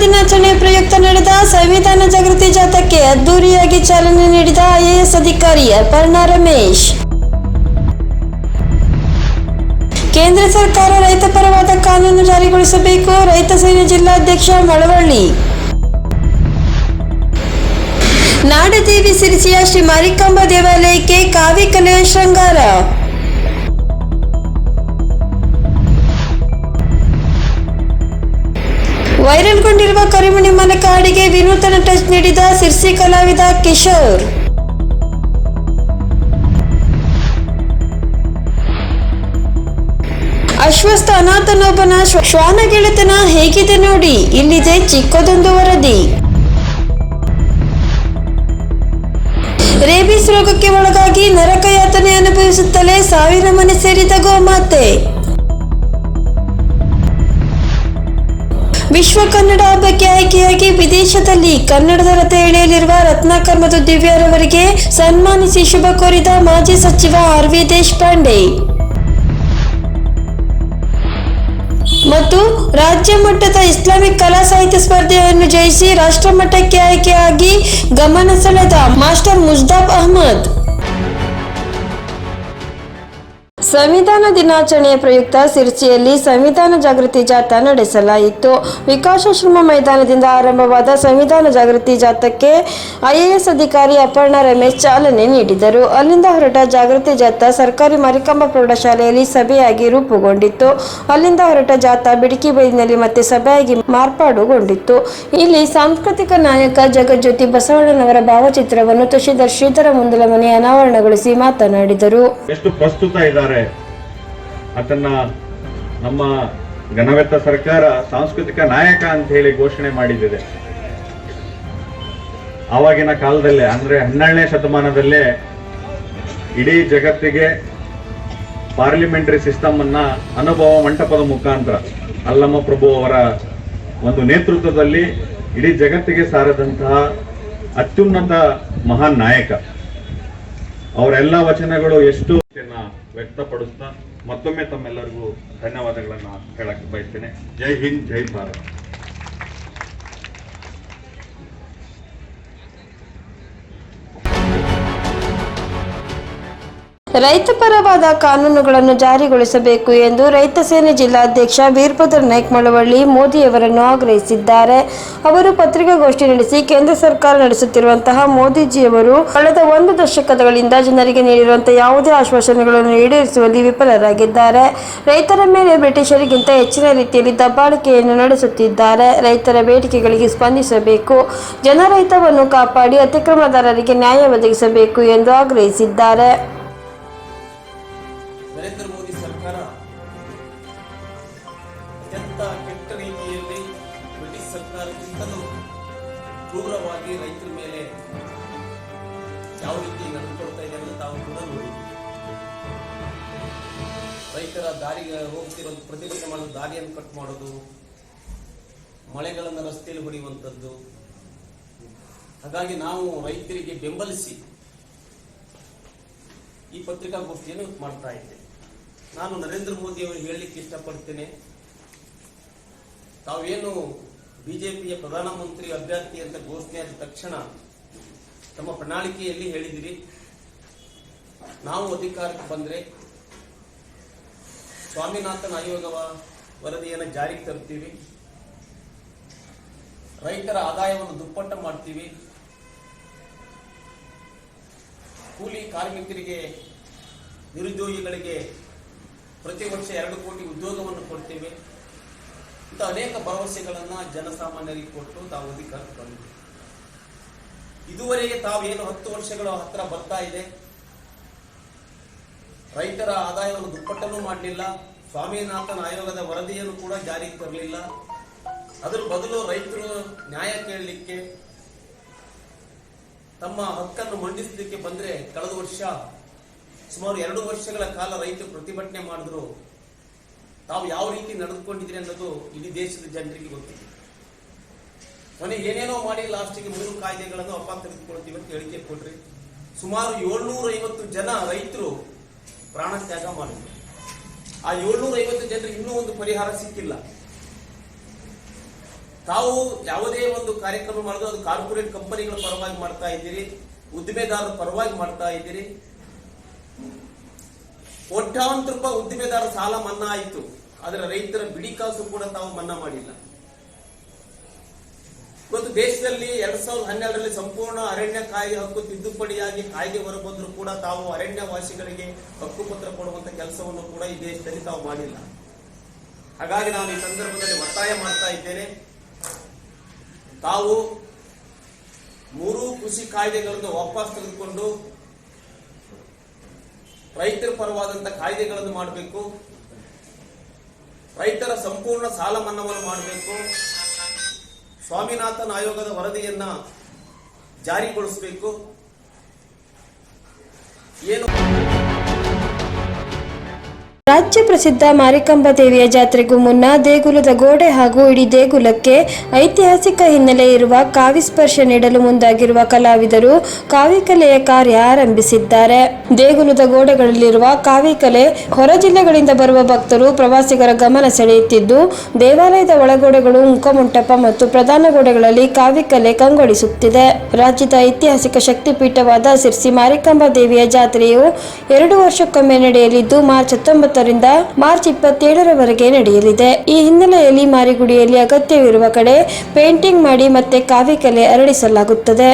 ದಿನಾಚರಣೆ ಪ್ರಯುಕ್ತ ನಡೆದ ಸಂವಿಧಾನ ಜಾಗೃತಿ ಜಾಥಾಕ್ಕೆ ಅದ್ದೂರಿಯಾಗಿ ಚಾಲನೆ ನೀಡಿದ ಐಎಎಸ್ ಅಧಿಕಾರಿ ಅಪರ್ಣಾ ರಮೇಶ್. ಕೇಂದ್ರ ಸರ್ಕಾರ ರೈತ ಪರವಾದ ಕಾನೂನು ಜಾರಿಗೊಳಿಸಬೇಕು, ರೈತ ಸೇನೆ ಜಿಲ್ಲಾಧ್ಯಕ್ಷ ಮಳವಳ್ಳಿ. ನಾಡದೇವಿ ಸಿರಿಸಿಯ ಶ್ರೀ ಮಾರಿಕಾಂಬ ದೇವಾಲಯಕ್ಕೆ ಕಾವಿ ಕಲೆಯ ಶೃಂಗಾರ. ವೈರಲ್ಗೊಂಡಿರುವ ಕರಿಮಣಿ ಮನೆ ಕಾಡಿಗೆ ವಿನೂತನ ಟಚ್ ನೀಡಿದ ಸಿರ್ಸಿ ಕಲಾವಿದ ಕಿಶೋರ್. ಅಶ್ವಸ್ಥ ಅನಾಥನೊಬ್ಬನ ಶ್ವ- ಶ್ವಾನ ಗೆಳೆತನ ಹೇಗಿದೆ ನೋಡಿ, ಇಲ್ಲಿದೆ ಚಿಕ್ಕದೊಂದು ವರದಿ. ರೇಬಿಸ್ ರೋಗಕ್ಕೆ ಒಳಗಾಗಿ ನರಕ ಯಾತನೆ ಅನುಭವಿಸುತ್ತಲೇ ಸಾವಿನ ಮನೆ ಸೇರಿದ ಗೋಮಾತೆ. ವಿಶ್ವ ಕನ್ನಡ ಹಬ್ಬಕ್ಕೆ ಆಯ್ಕೆಯಾಗಿ ವಿದೇಶದಲ್ಲಿ ಕನ್ನಡದ ರಥ ಎಳೆಯಲಿರುವ ರತ್ನಾಕರ್ ಮತ್ತು ದಿವ್ಯಾರವರಿಗೆ ಸನ್ಮಾನಿಸಿ ಶುಭ ಕೋರಿದ ಮಾಜಿ ಸಚಿವ ಆರ್ ವಿ ದೇಶಪಾಂಡೆ. ಮತ್ತು ರಾಜ್ಯ ಮಟ್ಟದ ಇಸ್ಲಾಮಿಕ್ ಕಲಾ ಸಾಹಿತ್ಯ ಸ್ಪರ್ಧೆಯನ್ನು ಜಯಿಸಿ ರಾಷ್ಟ್ರ ಮಟ್ಟಕ್ಕೆ ಆಯ್ಕೆಯಾಗಿ ಗಮನ ಸೆಳೆದ ಮಾಸ್ಟರ್ ಮುಜ್ದಾಬ್ ಅಹಮದ್. ಸಂವಿಧಾನ ದಿನಾಚರಣೆಯ ಪ್ರಯುಕ್ತ ಸಿರ್ಚಿಯಲ್ಲಿ ಸಂವಿಧಾನ ಜಾಗೃತಿ ಜಾಥಾ ನಡೆಸಲಾಯಿತು. ವಿಕಾಸಶ್ರಮ ಮೈದಾನದಿಂದ ಆರಂಭವಾದ ಸಂವಿಧಾನ ಜಾಗೃತಿ ಜಾಥಾಕ್ಕೆ ಐಎಎಸ್ ಅಧಿಕಾರಿ ಅಪರ್ಣ ರಮೇಶ್ ಚಾಲನೆ ನೀಡಿದರು. ಅಲ್ಲಿಂದ ಹೊರಟ ಜಾಗೃತಿ ಜಾಥಾ ಸರ್ಕಾರಿ ಮರಿಕಂಬ ಪ್ರೌಢಶಾಲೆಯಲ್ಲಿ ಸಭೆಯಾಗಿ ರೂಪುಗೊಂಡಿತ್ತು. ಅಲ್ಲಿಂದ ಹೊರಟ ಜಾಥಾ ಬಿಡಿಕಿ ಬೈಲಿನಲ್ಲಿ ಮತ್ತೆ ಸಭೆಯಾಗಿ ಮಾರ್ಪಾಡುಗೊಂಡಿತ್ತು. ಇಲ್ಲಿ ಸಾಂಸ್ಕೃತಿಕ ನಾಯಕ ಜಗಜ್ಯೋತಿ ಬಸವಣ್ಣನವರ ಭಾವಚಿತ್ರವನ್ನು ತಹಶೀಲ್ದಾರ್ ಶ್ರೀಧರ ಮುಂದಲಮನೆ ಅನಾವರಣಗೊಳಿಸಿ ಮಾತನಾಡಿದರು. ಎಷ್ಟು ಪ್ರಸ್ತುತ ಇದ್ದಾರೆ? ಅದನ್ನ ನಮ್ಮ ಘನವೆತ್ತ ಸರ್ಕಾರ ಸಾಂಸ್ಕೃತಿಕ ನಾಯಕ ಅಂತ ಹೇಳಿ ಘೋಷಣೆ ಮಾಡಿದ್ದಿದೆ. ಆವಾಗಿನ ಕಾಲದಲ್ಲೇ, ಅಂದ್ರೆ ಹನ್ನೆರಡನೇ ಶತಮಾನದಲ್ಲೇ ಇಡೀ ಜಗತ್ತಿಗೆ ಪಾರ್ಲಿಮೆಂಟರಿ ಸಿಸ್ಟಮ್ ಅನ್ನ ಅನುಭವ ಮಂಟಪದ ಮುಖಾಂತರ ಅಲ್ಲಮ್ಮ ಪ್ರಭು ಅವರ ಒಂದು ನೇತೃತ್ವದಲ್ಲಿ ಇಡೀ ಜಗತ್ತಿಗೆ ಸಾರದಂತಹ ಅತ್ಯುನ್ನತ ಮಹಾನ್ ನಾಯಕ. ಅವರೆಲ್ಲ ವಚನಗಳು ಎಷ್ಟು ವ್ಯಕ್ತಪಡಿಸ್ತಾ ಮತ್ತೊಮ್ಮೆ ತಮ್ಮೆಲ್ಲರಿಗೂ ಧನ್ಯವಾದಗಳನ್ನು ಹೇಳಕ್ಕೆ ಬಯಸ್ತೇನೆ. ಜೈ ಹಿಂದ್ ಜೈ ಭಾರತ್. ರೈತ ಪರವಾದ ಕಾನೂನುಗಳನ್ನು ಜಾರಿಗೊಳಿಸಬೇಕು ಎಂದು ರೈತ ಸೇನೆ ಜಿಲ್ಲಾಧ್ಯಕ್ಷ ವೀರಭದ್ರ ನಾಯ್ಕ ಮಳವಳ್ಳಿ ಮೋದಿಯವರನ್ನು ಆಗ್ರಹಿಸಿದ್ದಾರೆ. ಅವರು ಪತ್ರಿಕಾಗೋಷ್ಠಿ ನಡೆಸಿ ಕೇಂದ್ರ ಸರ್ಕಾರ ನಡೆಸುತ್ತಿರುವಂತಹ ಮೋದಿಜಿಯವರು ಕಳೆದ ಒಂದು ದಶಕಗಳಿಂದ ಜನರಿಗೆ ನೀಡಿರುವಂತಹ ಯಾವುದೇ ಆಶ್ವಾಸನೆಗಳನ್ನು ಈಡೇರಿಸುವಲ್ಲಿ ವಿಫಲರಾಗಿದ್ದಾರೆ. ರೈತರ ಮೇಲೆ ಬ್ರಿಟಿಷರಿಗಿಂತ ಹೆಚ್ಚಿನ ರೀತಿಯಲ್ಲಿ ದಬ್ಬಾಳಿಕೆಯನ್ನು ನಡೆಸುತ್ತಿದ್ದಾರೆ. ರೈತರ ಬೇಡಿಕೆಗಳಿಗೆ ಸ್ಪಂದಿಸಬೇಕು. ಜನರಹಿತವನ್ನು ಕಾಪಾಡಿ ಅತಿಕ್ರಮದಾರರಿಗೆ ನ್ಯಾಯ ಒದಗಿಸಬೇಕು ಎಂದು ಆಗ್ರಹಿಸಿದ್ದಾರೆ. ಕ್ರೂರವಾಗಿ ರೈತರ ಮೇಲೆ ಯಾವ ರೀತಿ ನಡೆದುಕೊಳ್ತಾ ಇದೆ ಅಂತ ತಾವು ಕೂಡ ನೋಡಿ ರೈತರ ದಾರಿಗೆ ಹೋಗ್ತಿರೋದು ಪ್ರತಿಭಟನೆ ಮಾಡೋದು ದಾರಿಯನ್ನು ಕಟ್ ಮಾಡೋದು, ಮಳೆಗಳನ್ನು ರಸ್ತೆಯಲ್ಲಿ ಹೊಡೆಯುವಂಥದ್ದು. ಹಾಗಾಗಿ ನಾವು ರೈತರಿಗೆ ಬೆಂಬಲಿಸಿ ಈ ಪತ್ರಿಕಾಗೋಷ್ಠಿಯನ್ನು ಮಾಡ್ತಾ ಇದ್ದೆ. ನಾನು ನರೇಂದ್ರ ಮೋದಿ ಅವರಿಗೆ ಹೇಳಲಿಕ್ಕೆ ಇಷ್ಟಪಡ್ತೇನೆ. ತಾವೇನು ಬಿಜೆಪಿಯ ಪ್ರಧಾನಮಂತ್ರಿ ಅಭ್ಯರ್ಥಿ ಅಂತ ಘೋಷಣೆ ಆದ ತಕ್ಷಣ ತಮ್ಮ ಪ್ರಣಾಳಿಕೆಯಲ್ಲಿ ಹೇಳಿದಿರಿ, ನಾವು ಅಧಿಕಾರಕ್ಕೆ ಬಂದರೆ ಸ್ವಾಮಿನಾಥನ್ ಆಯೋಗವ ವರದಿಯನ್ನು ಜಾರಿಗೆ ತರ್ತೀವಿ ರೈತರ ಆದಾಯವನ್ನು ದುಪ್ಪಟ್ಟು ಮಾಡ್ತೀವಿ. ಕೂಲಿ ಕಾರ್ಮಿಕರಿಗೆ ನಿರುದ್ಯೋಗಿಗಳಿಗೆ ಪ್ರತಿ ವರ್ಷ ಎರಡು ಕೋಟಿ ಉದ್ಯೋಗವನ್ನು ಕೊಡ್ತೇವೆ. ಇಂಥ ಅನೇಕ ಭರವಸೆಗಳನ್ನ ಜನಸಾಮಾನ್ಯರಿಗೆ ಕೊಟ್ಟು ತಾವು ಅಧಿಕಾರಕ್ಕೆ ಬಂದಿದೆ. ಇದುವರೆಗೆ ತಾವೇನು ಹತ್ತು ವರ್ಷಗಳ ಹತ್ರ ಬರ್ತಾ ಇದೆ. ರೈತರ ಆದಾಯವನ್ನು ದುಪ್ಪಟ್ಟನ್ನು ಮಾಡಲಿಲ್ಲ. ಸ್ವಾಮಿನಾಥನ್ ಆಯೋಗದ ವರದಿಯನ್ನು ಕೂಡ ಜಾರಿಗೆ ತರಲಿಲ್ಲ. ಅದರ ಬದಲು ರೈತರು ನ್ಯಾಯ ಕೇಳಲಿಕ್ಕೆ, ತಮ್ಮ ಹಕ್ಕನ್ನು ಮಂಡಿಸಲಿಕ್ಕೆ ಬಂದ್ರೆ ಕಳೆದ ವರ್ಷ ಸುಮಾರು ಎರಡು ವರ್ಷಗಳ ಕಾಲ ರೈತರು ಪ್ರತಿಭಟನೆ ಮಾಡಿದ್ರು. ತಾವು ಯಾವ ರೀತಿ ನಡೆದುಕೊಂಡಿದ್ರಿ ಅನ್ನೋದು ಇಡೀ ದೇಶದ ಜನರಿಗೆ ಗೊತ್ತಿದೆ. ಕೊನೆ ಏನೇನೋ ಮಾಡಿ ಲಾಸ್ಟಿಗೆ ಮೂರು ಕಾಯ್ದೆಗಳನ್ನು ಅಪ್ಪ ತೆಗೆದುಕೊಳ್ತೀವಿ ಅಂತ ಹೇಳಿಕೆ ಕೊಟ್ರಿ. ಸುಮಾರು ಏಳ್ನೂರ ಐವತ್ತು ಜನ ರೈತರು ಪ್ರಾಣ ತ್ಯಾಗ ಮಾಡಿದ್ರು. ಆ ಏಳ್ನೂರ ಐವತ್ತು ಜನರಿಗೆ ಇನ್ನೂ ಒಂದು ಪರಿಹಾರ ಸಿಕ್ಕಿಲ್ಲ. ತಾವು ಯಾವುದೇ ಒಂದು ಕಾರ್ಯಕ್ರಮ ಮಾಡಿದ್ರು, ಅದು ಕಾರ್ಪೊರೇಟ್ ಕಂಪನಿಗಳ ಪರವಾಗಿ ಮಾಡ್ತಾ ಇದ್ದೀರಿ, ಉದ್ದಿಮೆದಾರರ ಪರವಾಗಿ ಮಾಡ್ತಾ ಇದ್ದೀರಿ. ಕೋಟ್ಯಾಂತರ ರೂಪಾಯಿ ಉದ್ದಿಮೆದಾರ ಸಾಲ ಮನ್ನಾ ಆಯಿತು. ಆದರೆ ರೈತರ ಬಿಡಿ ಕಾಸು ಕೂಡ ತಾವು ಮನ್ನಾ ಮಾಡಿಲ್ಲ. ಇವತ್ತು ದೇಶದಲ್ಲಿ ಎರಡ್ ಸಾವಿರದ ಹನ್ನೆರಡರಲ್ಲಿ ಸಂಪೂರ್ಣ ಅರಣ್ಯ ಕಾಯ್ದೆ ಹಕ್ಕು ತಿದ್ದುಪಡಿಯಾಗಿ ಕಾಯ್ದೆ ಹೊರಬಂದ್ರು ಕೂಡ ತಾವು ಅರಣ್ಯವಾಸಿಗಳಿಗೆ ಹಕ್ಕುಪತ್ರ ಕೊಡುವಂತ ಕೆಲಸವನ್ನು ಕೂಡ ಈ ದೇಶದಲ್ಲಿ ತಾವು ಮಾಡಿಲ್ಲ. ಹಾಗಾಗಿ ನಾನು ಈ ಸಂದರ್ಭದಲ್ಲಿ ಒತ್ತಾಯ ಮಾಡ್ತಾ ಇದ್ದೇನೆ. ತಾವು ಮೂರು ಕೃಷಿ ಕಾಯ್ದೆಗಳನ್ನು ವಾಪಸ್ ತೆಗೆದುಕೊಂಡು ರೈತರ ಪರವಾದಂತ ಕಾಯ್ದೆಗಳನ್ನು ಮಾಡಬೇಕು. ರೈತರ ಸಂಪೂರ್ಣ ಸಾಲ ಮನ್ನಾವನ್ನು ಮಾಡಬೇಕು. ಸ್ವಾಮಿನಾಥನ್ ಆಯೋಗದ ವರದಿಯನ್ನ ಜಾರಿಗೊಳಿಸಬೇಕು. ಏನು ರಾಜ್ಯ ಪ್ರಸಿದ್ಧ ಮಾರಿಕಂಬ ದೇವಿಯ ಜಾತ್ರೆಗೂ ಮುನ್ನ ದೇಗುಲದ ಗೋಡೆ ಹಾಗೂ ಇಡೀ ದೇಗುಲಕ್ಕೆ ಐತಿಹಾಸಿಕ ಹಿನ್ನೆಲೆ ಇರುವ ಕಾವಿಸ್ಪರ್ಶ ನೀಡಲು ಮುಂದಾಗಿರುವ ಕಲಾವಿದರು ಕಾವಿಕಲೆಯ ಕಾರ್ಯ ಆರಂಭಿಸಿದ್ದಾರೆ. ದೇಗುಲದ ಗೋಡೆಗಳಲ್ಲಿರುವ ಕಾವಿಕಲೆ ಹೊರ ಜಿಲ್ಲೆಗಳಿಂದ ಬರುವ ಭಕ್ತರು ಪ್ರವಾಸಿಗರ ಗಮನ ಸೆಳೆಯುತ್ತಿದ್ದು, ದೇವಾಲಯದ ಒಳಗೋಡೆಗಳು ಮುಖಮಂಟಪ ಮತ್ತು ಪ್ರಧಾನ ಗೋಡೆಗಳಲ್ಲಿ ಕಾವಿಕಲೆ ಕಂಗೊಳಿಸುತ್ತಿದೆ. ರಾಜ್ಯದ ಐತಿಹಾಸಿಕ ಶಕ್ತಿಪೀಠವಾದ ಸಿರ್ಸಿ ಮಾರಿಕಂಬ ದೇವಿಯ ಜಾತ್ರೆಯು ಎರಡು ವರ್ಷಕ್ಕೊಮ್ಮೆ ನಡೆಯಲಿದ್ದು, ಮಾರ್ಚ್ ಹತ್ತೊಂಬತ್ತರಿಂದ ಮಾರ್ಚ್ ಇಪ್ಪತ್ತೇಳರವರೆಗೆ ನಡೆಯಲಿದೆ. ಈ ಹಿನ್ನೆಲೆಯಲ್ಲಿ ಮಾರಿಗುಡಿಯಲ್ಲಿ ಅಗತ್ಯವಿರುವ ಕಡೆ ಪೇಂಟಿಂಗ್ ಮಾಡಿ ಮತ್ತೆ ಕಾವ್ಯಕಲೆ ಅರಳಿಸಲಾಗುತ್ತದೆ.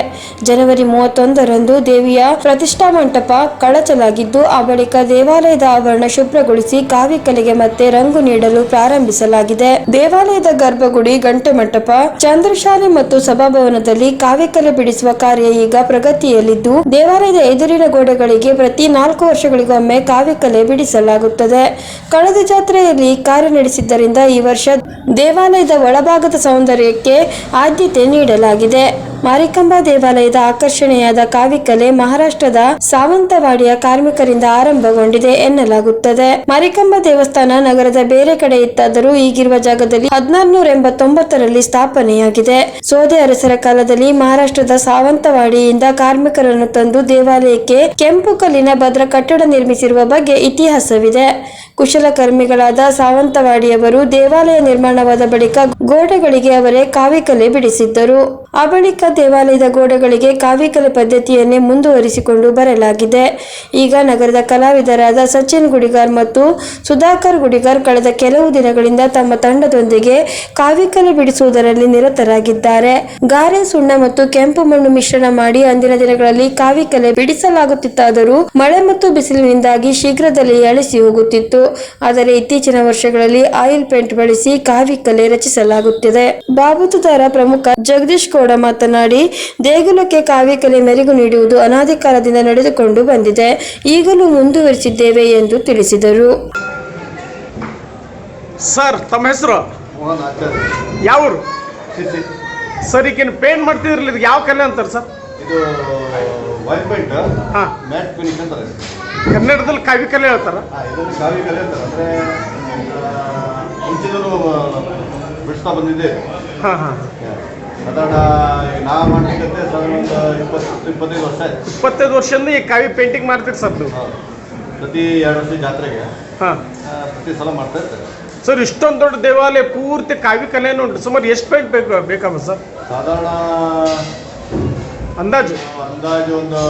ಜನವರಿ ಮೂವತ್ತೊಂದರಂದು ದೇವಿಯ ಪ್ರತಿಷ್ಠಾ ಮಂಟಪ ಕಳಚಲಾಗಿದ್ದು, ಆ ಬಳಿಕ ದೇವಾಲಯದ ಆವರಣ ಶುಭ್ರಗೊಳಿಸಿ ಕಾವಿಕಲೆಗೆ ಮತ್ತೆ ರಂಗು ನೀಡಲು ಪ್ರಾರಂಭಿಸಲಾಗಿದೆ. ದೇವಾಲಯದ ಗರ್ಭಗುಡಿ, ಗಂಟೆ ಮಂಟಪ, ಚಂದ್ರಶಾಲೆ ಮತ್ತು ಸಭಾಭವನದಲ್ಲಿ ಕಾವ್ಯಕಲೆ ಬಿಡಿಸುವ ಕಾರ್ಯ ಈಗ ಪ್ರಗತಿಯಲ್ಲಿದ್ದು, ದೇವಾಲಯದ ಎದುರಿನ ಗೋಡೆಗಳಿಗೆ ಪ್ರತಿ ನಾಲ್ಕು ವರ್ಷಗಳಿಗೊಮ್ಮೆ ಕಾವ್ಯಕಲೆ ಬಿಡಿಸಲಾಗುತ್ತದೆ. ಕಳೆದ ಜಾತ್ರೆಯಲ್ಲಿ ಕಾರ್ಯ ನಡೆಸಿದ್ದರಿಂದ ಈ ವರ್ಷ ದೇವಾಲಯದ ಒಳಭಾಗದ ಸೌಂದರ್ಯಕ್ಕೆ ಆದ್ಯತೆ ನೀಡಲಾಗಿದೆ. ಮಾರಿಕಾಂಬಾ ದೇವಾಲಯದ ಆಕರ್ಷಣೆಯಾದ ಕಾವಿಕಲೆ ಮಹಾರಾಷ್ಟ್ರದ ಸಾವಂತವಾಡಿಯ ಕಾರ್ಮಿಕರಿಂದ ಆರಂಭಗೊಂಡಿದೆ ಎನ್ನಲಾಗುತ್ತದೆ. ಮಾರಿಕಾಂಬಾ ದೇವಸ್ಥಾನ ನಗರದ ಬೇರೆ ಕಡೆ ಇತ್ತಾದರೂ ಈಗಿರುವ ಜಾಗದಲ್ಲಿ ಹದಿನಾರುನೂರ ಎಂಬತ್ತೊಂಬತ್ತರಲ್ಲಿ ಸ್ಥಾಪನೆಯಾಗಿದೆ. ಸೋದೆ ಅರಸರ ಕಾಲದಲ್ಲಿ ಮಹಾರಾಷ್ಟ್ರದ ಸಾವಂತವಾಡಿಯಿಂದ ಕಾರ್ಮಿಕರನ್ನು ತಂದು ದೇವಾಲಯಕ್ಕೆ ಕೆಂಪು ಕಲ್ಲಿನ ಭದ್ರ ಕಟ್ಟಡ ನಿರ್ಮಿಸಿರುವ ಬಗ್ಗೆ ಇತಿಹಾಸವಿದೆ. ಕುಶಲಕರ್ಮಿಗಳಾದ ಸಾವಂತವಾಡಿಯವರು ದೇವಾಲಯ ನಿರ್ಮಾಣವಾದ ಬಳಿಕ ಗೋಡೆಗಳಿಗೆ ಅವರೇ ಕಾವಿಕಲೆ ಬಿಡಿಸಿದ್ದರು. ಆ ಬಳಿಕ ದೇವಾಲಯದ ಗೋಡೆಗಳಿಗೆ ಕಾವಿಕಲೆ ಪದ್ಧತಿಯನ್ನೇ ಮುಂದುವರಿಸಿಕೊಂಡು ಬರಲಾಗಿದೆ. ಈಗ ನಗರದ ಕಲಾವಿದರಾದ ಸಚಿನ್ ಗುಡಿಗಾರ್ ಮತ್ತು ಸುಧಾಕರ್ ಗುಡಿಗಾರ್ ಕಳೆದ ಕೆಲವು ದಿನಗಳಿಂದ ತಮ್ಮ ತಂಡದೊಂದಿಗೆ ಕಾವಿಕಲೆ ಬಿಡಿಸುವುದರಲ್ಲಿ ನಿರತರಾಗಿದ್ದಾರೆ. ಗಾರೆ, ಸುಣ್ಣ ಮತ್ತು ಕೆಂಪು ಮಣ್ಣು ಮಿಶ್ರಣ ಮಾಡಿ ಅಂದಿನ ದಿನಗಳಲ್ಲಿ ಕಾವಿಕಲೆ ಬಿಡಿಸಲಾಗುತ್ತಿತ್ತಾದರೂ ಮಳೆ ಮತ್ತು ಬಿಸಿಲಿನಿಂದಾಗಿ ಶೀಘ್ರದಲ್ಲಿ ಅಳಿಸಿ ಹೋಗುತ್ತಿತ್ತು. ಆದರೆ ಇತ್ತೀಚಿನ ವರ್ಷಗಳಲ್ಲಿ ಆಯಿಲ್ ಪೇಂಟ್ ಬಳಸಿ ಕಾವಿ ಕಲೆ ರಚಿಸಲಾಗುತ್ತಿದೆ. ಬಾಬುತುದಾರ ಪ್ರಮುಖ ಜಗದೀಶ್ ಗೌಡ ಮಾತನಾಡಿ ದೇಗುಲಕ್ಕೆ ಕಾವಿ ಕಲೆ ಮೆರುಗು ನೀಡುವುದು ಅನಾದಿ ಕಾಲದಿಂದ ನಡೆದುಕೊಂಡು ಬಂದಿದೆ. ಈಗಲೂ ಮುಂದುವರಿಸಿದ್ದೇವೆ ಎಂದು ತಿಳಿಸಿದರು. ಸರ್ ತಮ್ಮ ಹೆಸರು? ಯಾವರು? ಸರ್ ಈಗೇನು ಪೇಂಟ್ ಮಾಡ್ತಿದ್ರಲ್ಲ ಇದು ಯಾವ ಕಲೆ ಅಂತಾರೆ ಸರ್? ಇದು ವೈಟ್ ಪೇಂಟ್. ಹಾ. ಮ್ಯಾಟ್ ಫಿನಿಶ್ ಅಂತಾರೆ. ಕನ್ನಡದಲ್ಲಿ ಕಾವ್ಯ ಕಲೆ ಹೇಳ್ತಾರ? ಇದನ್ನು ಕಾವಿ ಕಲೆ ಅಂತಾರೆ ಅಂದರೆ ಮುಂಚಿನೂ ಬಿಡಿಸ್ತಾ ಬಂದಿದ್ದೆ. ಹಾಂ ಹಾಂ. ನಾ ಒಂದು ಇಪ್ಪತ್ತು ಇಪ್ಪತ್ತೈದು ವರ್ಷ ಆಯ್ತು. ಇಪ್ಪತ್ತೈದು ವರ್ಷದಿಂದ ಈ ಕಾವ್ಯ ಪೇಂಟಿಂಗ್ ಮಾಡ್ತೀರಿ ಸರ್ ನೀವು? ಹೌದು. ಪ್ರತಿ ಎರಡು ವರ್ಷ ಜಾತ್ರೆಗೆ ಹಾಂ. ಆ, ಪ್ರತಿ ಸಲ ಮಾಡ್ತಾ ಇರ್ತಾರೆ. ಸರ್ ಇಷ್ಟೊಂದು ದೊಡ್ಡ ದೇವಾಲಯ ಪೂರ್ತಿ ಕಾವ್ಯ ಕಲೆ ನೋಡಿ ಸುಮಾರು ಎಷ್ಟು ಪೇಂಟ್ ಬೇಕು ಬೇಕಾಗುತ್ತೆ ಸರ್? ಸಾಧಾರಣ ಅಂದಾಜು? ಅಂದಾಜು ಒಂದು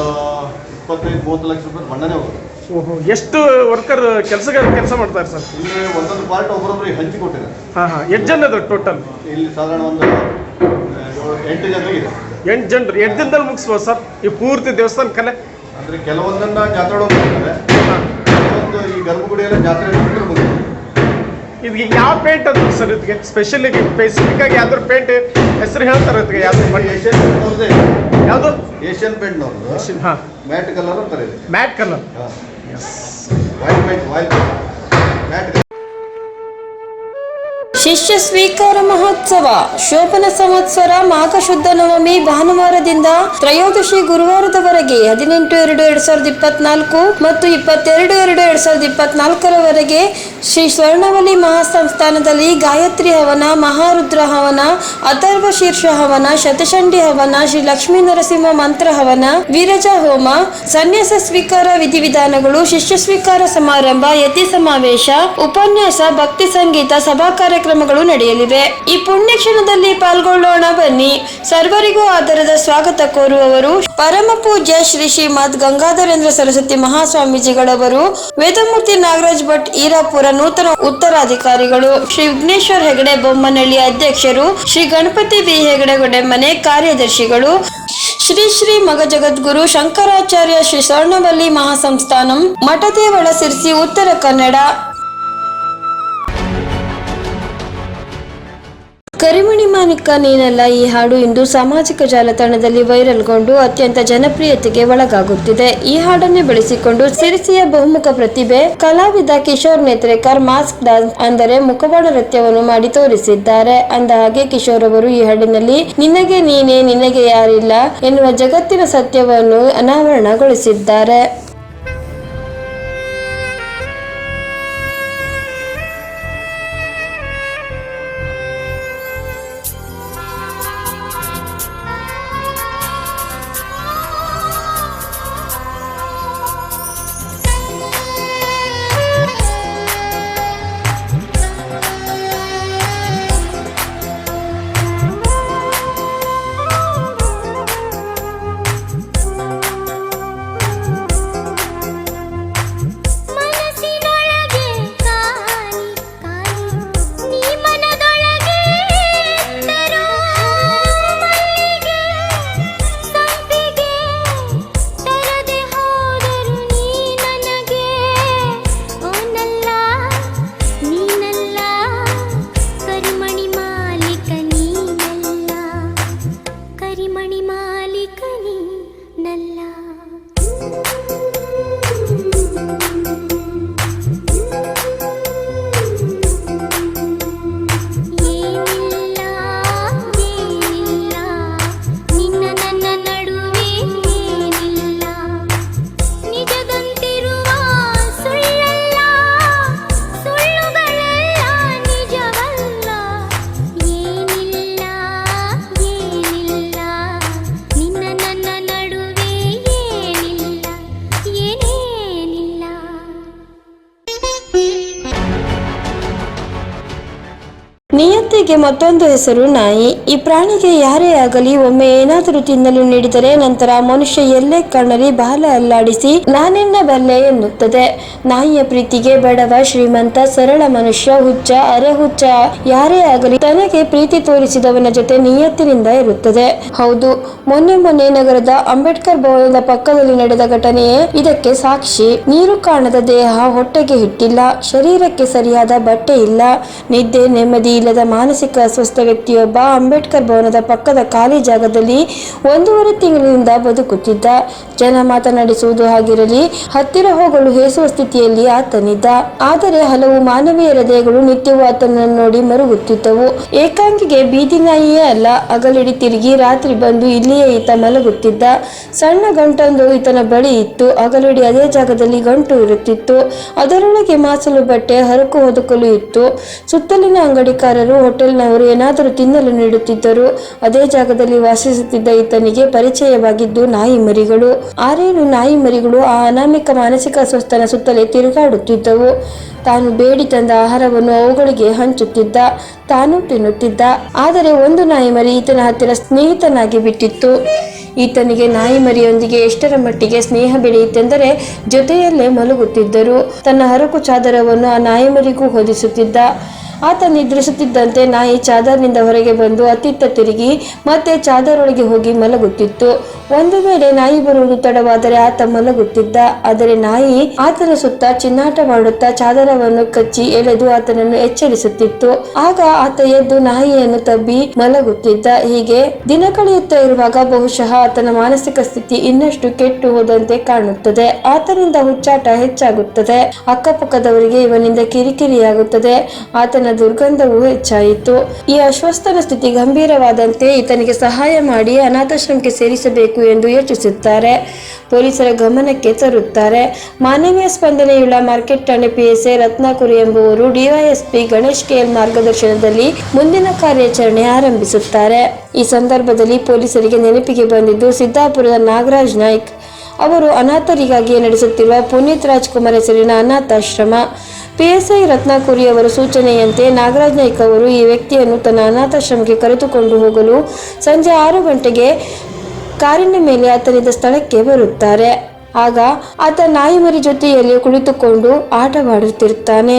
ಇಪ್ಪತ್ತೈದು ಮೂವತ್ತು ಲಕ್ಷ ರೂಪಾಯಿ ಬಣ್ಣನೇ ಹೋಗುತ್ತೆ. ಓಹೋ ಎಷ್ಟು ವರ್ಕರ್ ಕೆಲಸಗಾರ ಕೆಲಸ ಮಾಡ್ತಾರೆ ಸರ್? ಇಲ್ಲಿ ಒಂದೊಂದು ಪಾರ್ಟ್ ಒಬ್ಬರೊಬ್ಬರಿಗೆ ಹಂಚಿ ಕೊಟ್ಟಿದೆ ಹಾಂ ಹಾಂ ಎಷ್ಟು ಜನ ಅದು ಟೋಟಲ್ ಇಲ್ಲಿ ಸಾಧಾರಣ ಒಂದು ಏಳು- ಎಂಟು ಜನರಿಗೆ ಎಂಟು ಜನರು. ಎಂಟು ದಿನದಲ್ಲಿ ಮುಗಿಸ್ಬೋದು ಸರ್? ಈ ಪೂರ್ತಿ ದೇವಸ್ಥಾನ ಕಲೆ? ಅಂದರೆ ಕೆಲವೊಂದನ್ನ ಜಾತ್ರೆ ಒಳಗೆ ಮಾಡ್ತಾರೆ. ಕೆಲವೊಂದು ಈ ಗರ್ಭಗುಡಿಯೆಲ್ಲ ಜಾತ್ರೆ ಮುಗಿತು ಇದಕ್ಕೆ ಯಾವ ಪೇಂಟ್ ಅಂತ ಸರ್ ಇದಕ್ಕೆ ಸ್ಪೆಷಲಿ ಸ್ಪೆಸಿಫಿಕ್ ಆಗಿ ಯಾವ್ದಾದ್ರು ಪೇಂಟ್ ಹೆಸರು ಹೇಳ್ತಾರೆ ಇದಕ್ಕೆ ಯಾವ್ದು? ಬಣ್ಣ ಏಷ್ಯನ್ ಪೇಂಟ್ನವ್ರದ್ದೇ ಯಾವುದು? ಏಷ್ಯನ್ ಪೇಂಟ್ನವ್ರದ್ದು ಹಾಂ. ಮ್ಯಾಟ್ ಕಲರ್ ಅಂತಾರೆ ಇದು matte colour white paint white matte ಶಿಷ್ಯ ಸ್ವೀಕಾರ ಮಹೋತ್ಸವ. ಶೋಭನ ಸಂವತ್ಸರ ಮಾಘ ಶುದ್ಧ ನವಮಿ ಭಾನುವಾರದಿಂದ ತ್ರಯೋದಶಿ ಗುರುವಾರದವರೆಗೆ ಹದಿನೆಂಟು ಎರಡು ಎರಡ್ ಸಾವಿರದ ಇಪ್ಪತ್ನಾಲ್ಕು ಮತ್ತು ಇಪ್ಪತ್ತೆರಡು ಎರಡು ಎರಡ್ ಸಾವಿರದ ಇಪ್ಪತ್ನಾಲ್ಕರವರೆಗೆ ಶ್ರೀ ಸ್ವರ್ಣವಲಿ ಮಹಾಸಂಸ್ಥಾನದಲ್ಲಿ ಗಾಯತ್ರಿ ಹವನ, ಮಹಾರುದ್ರ ಹವನ, ಅಥರ್ವ ಶೀರ್ಷ ಹವನ, ಶತಶಂಡಿ ಹವನ, ಶ್ರೀ ಲಕ್ಷ್ಮೀ ನರಸಿಂಹ ಮಂತ್ರ ಹವನ, ವೀರಜ ಹೋಮ, ಸನ್ಯಾಸ ಸ್ವೀಕಾರ ವಿಧಿವಿಧಾನಗಳು, ಶಿಷ್ಯ ಸ್ವೀಕಾರ ಸಮಾರಂಭ, ಯತಿ ಸಮಾವೇಶ, ಉಪನ್ಯಾಸ, ಭಕ್ತಿ ಸಂಗೀತ, ಸಭಾ ಕಾರ್ಯಕ್ರಮಗಳು ನಡೆಯಲಿವೆ. ಈ ಪುಣ್ಯ ಕ್ಷಣದಲ್ಲಿ ಪಾಲ್ಗೊಳ್ಳೋಣ ಬನ್ನಿ. ಸರ್ವರಿಗೂ ಆಧಾರದ ಸ್ವಾಗತ ಕೋರುವವರು. ಪರಮ ಪೂಜ್ಯ ಶ್ರೀ ಶ್ರೀಮದ್ ಗಂಗಾಧರೇಂದ್ರ ಸರಸ್ವತಿ ಮಹಾಸ್ವಾಮೀಜಿಗಳವರು, ವೇದಮೂರ್ತಿ ನಾಗರಾಜ್ ಭಟ್ ಈರಾಪುರ ನೂತನ ಉತ್ತರಾಧಿಕಾರಿಗಳು, ಶ್ರೀ ವಿಘ್ನೇಶ್ವರ್ ಹೆಗಡೆ ಬೊಮ್ಮನಹಳ್ಳಿ ಅಧ್ಯಕ್ಷರು, ಶ್ರೀ ಗಣಪತಿ ಬಿ ಹೆಗಡೆ ಮನೆ ಕಾರ್ಯದರ್ಶಿಗಳು, ಶ್ರೀ ಶ್ರೀ ಮಗ ಜಗದ್ಗುರು ಶಂಕರಾಚಾರ್ಯ ಶ್ರೀ ಸ್ವರ್ಣವಲ್ಲಿ ಮಹಾಸಂಸ್ಥಾನಂ, ಮಠದೇವಳ ಸಿರಿಸಿ ಉತ್ತರ ಕನ್ನಡ. ಕರಿಮಣಿ ಮಾಣಿಕ ನೀನಲ್ಲ, ಈ ಹಾಡು ಇಂದು ಸಾಮಾಜಿಕ ಜಾಲತಾಣದಲ್ಲಿ ವೈರಲ್ಗೊಂಡು ಅತ್ಯಂತ ಜನಪ್ರಿಯತೆಗೆ ಒಳಗಾಗುತ್ತಿದೆ. ಈ ಹಾಡನ್ನೇ ಬೆಳೆಸಿಕೊಂಡು ಸಿರಿಸಿಯ ಬಹುಮುಖ ಪ್ರತಿಭೆ ಕಲಾವಿದ ಕಿಶೋರ್ ನೇತ್ರೇಕರ್ ಮಾಸ್ಕ್ ಡಾನ್ಸ್ ಅಂದರೆ ಮುಖವಾಡ ನೃತ್ಯವನ್ನು ಮಾಡಿ ತೋರಿಸಿದ್ದಾರೆ. ಅಂದ ಹಾಗೆ ಕಿಶೋರ್ ಅವರು ಈ ಹಾಡಿನಲ್ಲಿ, ನಿನಗೆ ನೀನೇ, ನಿನಗೆ ಯಾರಿಲ್ಲ ಎನ್ನುವ ಜಗತ್ತಿನ ಸತ್ಯವನ್ನು ಅನಾವರಣಗೊಳಿಸಿದ್ದಾರೆ. ಮತ್ತೊಂದು ಹೆಸರು, ನಾಯಿ. ಈ ಪ್ರಾಣಿಗೆ ಯಾರೇ ಆಗಲಿ ಒಮ್ಮೆ ಏನಾದರೂ ತಿನ್ನಲು ನೀಡಿದರೆ ನಂತರ ಮನುಷ್ಯ ಎಲ್ಲೇ ಕಣ್ಣಲಿ ಬಾಲ ಅಲ್ಲಾಡಿಸಿ, ನಾನೆನ್ನ ಬಲ್ಲೆ ಎನ್ನುತ್ತದೆ. ನಾಯಿಯ ಪ್ರೀತಿಗೆ ಬಡವ, ಶ್ರೀಮಂತ, ಸರಳ ಮನುಷ್ಯ, ಹುಚ್ಚ, ಅರೆ ಹುಚ್ಚ, ಯಾರೇ ಆಗಲಿ ತನಗೆ ಪ್ರೀತಿ ತೋರಿಸಿದವನ ಜೊತೆ ನಿಯತ್ತಿನಿಂದ ಇರುತ್ತದೆ. ಹೌದು, ಮೊನ್ನೆ ಮೊನ್ನೆ ನಗರದ ಅಂಬೇಡ್ಕರ್ ಭವನದ ಪಕ್ಕದಲ್ಲಿ ನಡೆದ ಘಟನೆಯೇ ಇದಕ್ಕೆ ಸಾಕ್ಷಿ. ನೀರು ಕಾಣದ ದೇಹ ಹೊಟ್ಟೆಗೆ ಹಿಟ್ಟಿಲ್ಲ, ಶರೀರಕ್ಕೆ ಸರಿಯಾದ ಬಟ್ಟೆ ಇಲ್ಲ, ನಿದ್ದೆ ನೆಮ್ಮದಿ ಇಲ್ಲದ ಮಾನಸಿಕ ಅಸ್ವಸ್ಥ ವ್ಯಕ್ತಿಯೊಬ್ಬ ಅಂಬೇಡ್ಕರ್ ಭವನದ ಪಕ್ಕದ ಖಾಲಿ ಜಾಗದಲ್ಲಿ ಒಂದೂವರೆ ತಿಂಗಳಿನಿಂದ ಬದುಕುತ್ತಿದ್ದ. ಜನ ಮಾತನಾಡಿಸುವುದು ಹಾಗಿರಲಿ, ಹತ್ತಿರ ಹೋಗಲು ಹೇಸುವ ಸ್ಥಿತಿಯಲ್ಲಿ ಆತನಿದ್ದ. ಆದರೆ ಹಲವು ಮಾನವೀಯ ಹೃದಯಗಳು ನಿತ್ಯವೂ ಆತನನ್ನು ನೋಡಿ ಮರುಗುತ್ತಿದ್ದವು. ಏಕಾಂಗಿಗೆ ಬೀದಿ ನಾಯಿಯೇ ಅಲ್ಲ ಅಗಲಿಡಿ ತಿರುಗಿ ರಾತ್ರಿ ಬಂದು ಇಲ್ಲಿಯೇ ಈತ ಮಲಗುತ್ತಿದ್ದ. ಸಣ್ಣ ಗಂಟೊಂದು ಈತನ ಬಳಿ ಇತ್ತು. ಅಗಲಿಡಿ ಅದೇ ಜಾಗದಲ್ಲಿ ಗಂಟು ಇರುತ್ತಿತ್ತು. ಅದರೊಳಗೆ ಮಾಸಲು ಬಟ್ಟೆ, ಹರಕು ಹೊದಕಲು ಇತ್ತು. ಸುತ್ತಲಿನ ಅಂಗಡಿಕಾರರು ಹೋಟೆಲ್ನವರು ಏನಾದರೂ ತಿನ್ನಲು ನೀಡುತ್ತಿದ್ದರು ಅದೇ ಜಾಗದಲ್ಲಿ ವಾಸಿಸುತ್ತಿದ್ದ ಈತನಿಗೆ ಪರಿಚಯವಾಗಿದ್ದು ನಾಯಿ ಮರಿಗಳು. ಆರೇನು ನಾಯಿ ಮರಿಗಳು ಆ ಅನಾಮಿಕ ಮಾನಸಿಕ ಅಸ್ವಸ್ಥನ ಸುತ್ತಲೇ ತಿರುಗಾಡುತ್ತಿದ್ದವು. ತಾನು ಬೇಡಿ ತಂದ ಆಹಾರವನ್ನು ಅವುಗಳಿಗೆ ಹಂಚುತ್ತಿದ್ದ, ತಾನು ತಿನ್ನುತ್ತಿದ್ದ. ಆದರೆ ಒಂದು ನಾಯಿ ಮರಿ ಈತನ ಹತ್ತಿರ ಸ್ನೇಹಿತನಾಗಿ ಬಿಟ್ಟಿತ್ತು. ಈತನಿಗೆ ನಾಯಿ ಮರಿಯೊಂದಿಗೆ ಎಷ್ಟರ ಮಟ್ಟಿಗೆ ಸ್ನೇಹ ಬೆಳೆಯಿತೆಂದರೆ ಜೊತೆಯಲ್ಲೇ ಮಲಗುತ್ತಿದ್ದರು. ತನ್ನ ಹರಕು ಚಾದರವನ್ನು ಆ ನಾಯಿ ಮರಿಗೂ ಹೊದಿಸುತ್ತಿದ್ದ. ಆತ ನಿದ್ರಿಸುತ್ತಿದ್ದಂತೆ ನಾಯಿ ಚಾದರ್ನಿಂದ ಹೊರಗೆ ಬಂದು ಅತ್ತಿತ್ತ ತಿರುಗಿ ಮತ್ತೆ ಚಾದರೊಳಗೆ ಹೋಗಿ ಮಲಗುತ್ತಿತ್ತು. ಒಂದು ವೇಳೆ ನಾಯಿ ಬರುವುದು ತಡವಾದರೆ ಆತ ಮಲಗುತ್ತಿದ್ದ. ಆದರೆ ನಾಯಿ ಆತನ ಸುತ್ತ ಚಿನ್ನಾಟ ಮಾಡುತ್ತಾ ಚಾದರವನ್ನು ಕಚ್ಚಿ ಎಳೆದು ಆತನನ್ನು ಎಚ್ಚರಿಸುತ್ತಿತ್ತು. ಆಗ ಆತ ಎದ್ದು ನಾಯಿಯನ್ನು ತಬ್ಬಿ ಮಲಗುತ್ತಿದ್ದ. ಹೀಗೆ ದಿನ ಕಳೆಯುತ್ತಾ ಇರುವಾಗ ಬಹುಶಃ ಆತನ ಮಾನಸಿಕ ಸ್ಥಿತಿ ಇನ್ನಷ್ಟು ಕೆಟ್ಟು ಹೋದಂತೆ ಕಾಣುತ್ತದೆ. ಆತನಿಂದ ಹುಚ್ಚಾಟ ಹೆಚ್ಚಾಗುತ್ತದೆ. ಅಕ್ಕಪಕ್ಕದವರಿಗೆ ಇವನಿಂದ ಕಿರಿಕಿರಿಯಾಗುತ್ತದೆ. ಆತನ ಈತನ ದುರ್ಗಂಧವೂ ಹೆಚ್ಚಾಯಿತು. ಈ ಅಸ್ವಸ್ಥನ ಸ್ಥಿತಿ ಗಂಭೀರವಾದಂತೆ ಈತನಿಗೆ ಸಹಾಯ ಮಾಡಿ ಅನಾಥಾಶ್ರಮಕ್ಕೆ ಸೇರಿಸಬೇಕು ಎಂದು ಯೋಚಿಸುತ್ತಾರೆ. ಪೊಲೀಸರ ಗಮನಕ್ಕೆ ತರುತ್ತಾರೆ. ಮಾನವೀಯ ಸ್ಪಂದನೆಯುಳ್ಳ ಮಾರ್ಕೆಟ್ ಠಾಣೆ ಪಿಎಸ್ಐ ರತ್ನಾಕುರಿ ಎಂಬುವರು ಡಿವೈಎಸ್ಪಿ ಗಣೇಶ್ ಕೆಎಲ್ ಮಾರ್ಗದರ್ಶನದಲ್ಲಿ ಮುಂದಿನ ಕಾರ್ಯಾಚರಣೆ ಆರಂಭಿಸುತ್ತಾರೆ. ಈ ಸಂದರ್ಭದಲ್ಲಿ ಪೊಲೀಸರಿಗೆ ನೆನಪಿಗೆ ಬಂದಿದ್ದು ಸಿದ್ದಾಪುರದ ನಾಗರಾಜ್ ನಾಯ್ಕ್ ಅವರು ಅನಾಥರಿಗಾಗಿ ನಡೆಸುತ್ತಿರುವ ಪುನೀತ್ ರಾಜ್ಕುಮಾರ್ ಹೆಸರಿನ ಅನಾಥಾಶ್ರಮ. ಪಿಎಸ್ಐ ರತ್ನಾಕುರಿ ಅವರ ಸೂಚನೆಯಂತೆ ನಾಗರಾಜ್ ನಾಯ್ಕ ಅವರು ಈ ವ್ಯಕ್ತಿಯನ್ನು ತನ್ನ ಅನಾಥಾಶ್ರಮಕ್ಕೆ ಕರೆದುಕೊಂಡು ಹೋಗಲು ಸಂಜೆ ಆರು ಗಂಟೆಗೆ ಕಾರಿನ ಮೇಲೆ ಆತನಿದ್ದ ಸ್ಥಳಕ್ಕೆ ಬರುತ್ತಾರೆ. ಆಗ ಆತ ನಾಯಿ ಮರಿ ಜೊತೆಯಲ್ಲಿ ಕುಳಿತುಕೊಂಡು ಆಟವಾಡುತ್ತಿರುತ್ತಾನೆ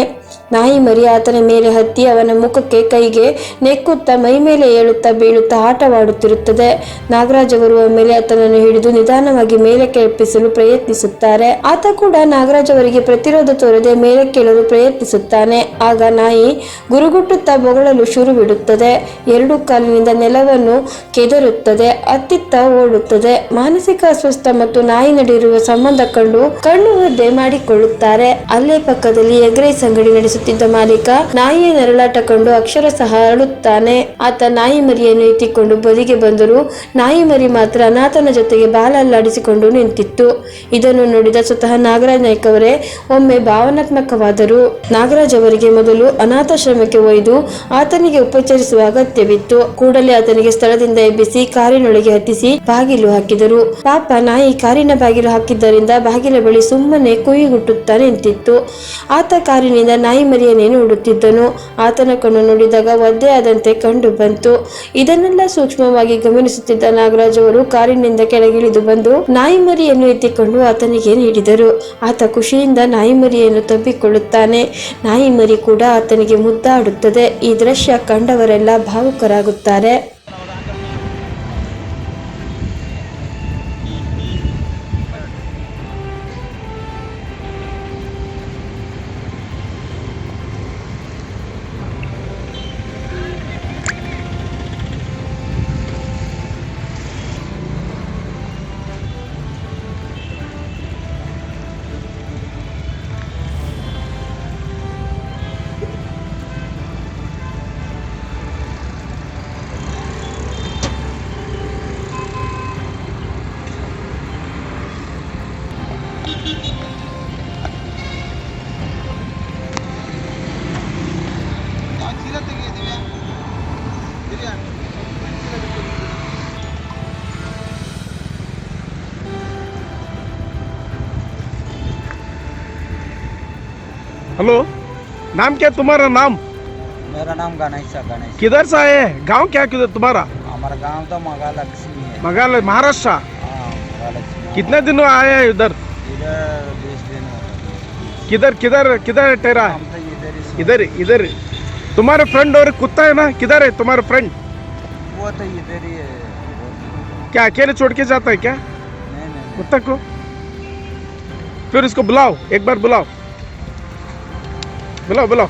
ನಾಯಿ ಮರಿ ಆತನ ಮೇಲೆ ಹತ್ತಿ ಅವನ ಮುಖಕ್ಕೆ ಕೈಗೆ ನೆಕ್ಕುತ್ತಾ ಮೈ ಮೇಲೆ ಏಳುತ್ತಾ ಬೀಳುತ್ತಾ ಆಟವಾಡುತ್ತಿರುತ್ತದೆ. ನಾಗರಾಜ್ ಅವರು ಮೇಲೆ ಆತನನ್ನು ಹಿಡಿದು ನಿಧಾನವಾಗಿ ಮೇಲಕ್ಕೆ ಎಪ್ಪಿಸಲು ಪ್ರಯತ್ನಿಸುತ್ತಾರೆ. ಆತ ಕೂಡ ನಾಗರಾಜ್ ಅವರಿಗೆ ಪ್ರತಿರೋಧ ತೋರದೆ ಮೇಲಕ್ಕೇಳಲು ಪ್ರಯತ್ನಿಸುತ್ತಾನೆ. ಆಗ ನಾಯಿ ಗುರುಗುಟ್ಟುತ್ತಾ ಬೊಗಳಲು ಶುರು ಬಿಡುತ್ತದೆ ಎರಡು ಕಾಲಿನಿಂದ ನೆಲವನ್ನು ಕೆದರುತ್ತದೆ, ಅತ್ತಿತ್ತ ಓಡುತ್ತದೆ. ಮಾನಸಿಕ ಅಸ್ವಸ್ಥ ಮತ್ತು ನಾಯಿ ನಡಿರುವ ಸಂಬಂಧ ಕಂಡು ಕಣ್ಣು ಮುದ್ದೆ ಮಾಡಿಕೊಳ್ಳುತ್ತಾರೆ. ಅಲ್ಲೇ ಪಕ್ಕದಲ್ಲಿ ಎಗ್ರೈಸ್ ಅಂಗಡಿ ನಡೆಸುತ್ತಿದ್ದ ಮಾಲೀಕ, ನಾಯಿಯ ನರಳಾಟ ಕಂಡು ಅಕ್ಷರಶಃ ಅರಳುತ್ತಾನೆ. ಆತ ನಾಯಿ ಮರಿಯನ್ನು ಎತ್ತಿಕೊಂಡು ಬದಿಗೆ ಬಂದರೂ ನಾಯಿ ಮರಿ ಮಾತ್ರ ಅನಾಥನ ಜೊತೆಗೆ ಬಾಲ ಅಲ್ಲಾಡಿಸಿಕೊಂಡು ನಿಂತಿತ್ತು. ಇದನ್ನು ನೋಡಿದ ಸ್ವತಃ ನಾಗರಾಜ್ ನಾಯ್ಕ ಅವರೇ, ಒಮ್ಮೆ ಭಾವನಾತ್ಮಕವಾದರು ನಾಗರಾಜ್ ಅವರಿಗೆ ಮೊದಲು ಅನಾಥಾಶ್ರಮಕ್ಕೆ ಒಯ್ದು ಆತನಿಗೆ ಉಪಚರಿಸುವ ಅಗತ್ಯವಿತ್ತು. ಕೂಡಲೇ ಆತನಿಗೆ ಸ್ಥಳದಿಂದ ಎಬ್ಬಿಸಿ ಕಾರಿನೊಳಗೆ ಹತ್ತಿಸಿ ಬಾಗಿಲು ಹಾಕಿದರು. ಪಾಪ ನಾಯಿ ಕಾರಿನ ಬಾಗಿಲು ಹಾಕಿದ್ದರಿಂದ ಬಾಗಿಲ ಬಳಿ ಸುಮ್ಮನೆ ಕುಯಿಗುಟ್ಟುತ್ತಾ ನಿಂತಿತ್ತು. ಆತ ಕಾರಿನಿಂದ ನಾಯಿ ಮರಿಯನ್ನೇ ಉಡುತ್ತಿದ್ದನು ಆತನ ಕಣ್ಣು ನೋಡಿದಾಗ ಒದ್ದೆ ಆದಂತೆ ಕಂಡು ಬಂತು. ಇದನ್ನೆಲ್ಲ ಸೂಕ್ಷ್ಮವಾಗಿ ಗಮನಿಸುತ್ತಿದ್ದ ನಾಗರಾಜ್ ಅವರು ಕಾರಿನಿಂದ ಕೆಳಗಿಳಿದು ಬಂದು ನಾಯಿ ಮರಿಯನ್ನು ಎತ್ತಿಕೊಂಡು ಆತನಿಗೆ ನೀಡಿದರು. ಆತ ಖುಷಿಯಿಂದ ನಾಯಿ ಮರಿಯನ್ನು ತಬ್ಬಿಕೊಳ್ಳುತ್ತಾನೆ. ನಾಯಿ ಮರಿ ಕೂಡ ಆತನಿಗೆ ಮುದ್ದಾಡುತ್ತದೆ. ಈ ದೃಶ್ಯ ಕಂಡವರೆಲ್ಲ ಭಾವುಕರಾಗುತ್ತಾರೆ. हेलो नाम क्या तुम्हारा? नाम? मेरा नाम गणेश गणेश। किधर से आए गाँव क्या किधर तुम्हारा? हमारा गाँव तो मगा लक्ष्मी है। मगाल महाराष्ट्र? हाँ कितने दिन आए हैं इधर? इधर बीस दिन हो गए। किधर किधर किधर ठहरा है? हम तो इधर ही सो- इधर इधर। तुम्हारे फ्रेंड और कुत्ता है ना? किधर है तुम्हारे फ्रेंड वो तो इधर ही है। वो- क्या अकेले छोड़ के जाता है क्या? नहीं नहीं कुत्ता को? फिर उसको बुलाओ एक बार बुलाओ। belum belum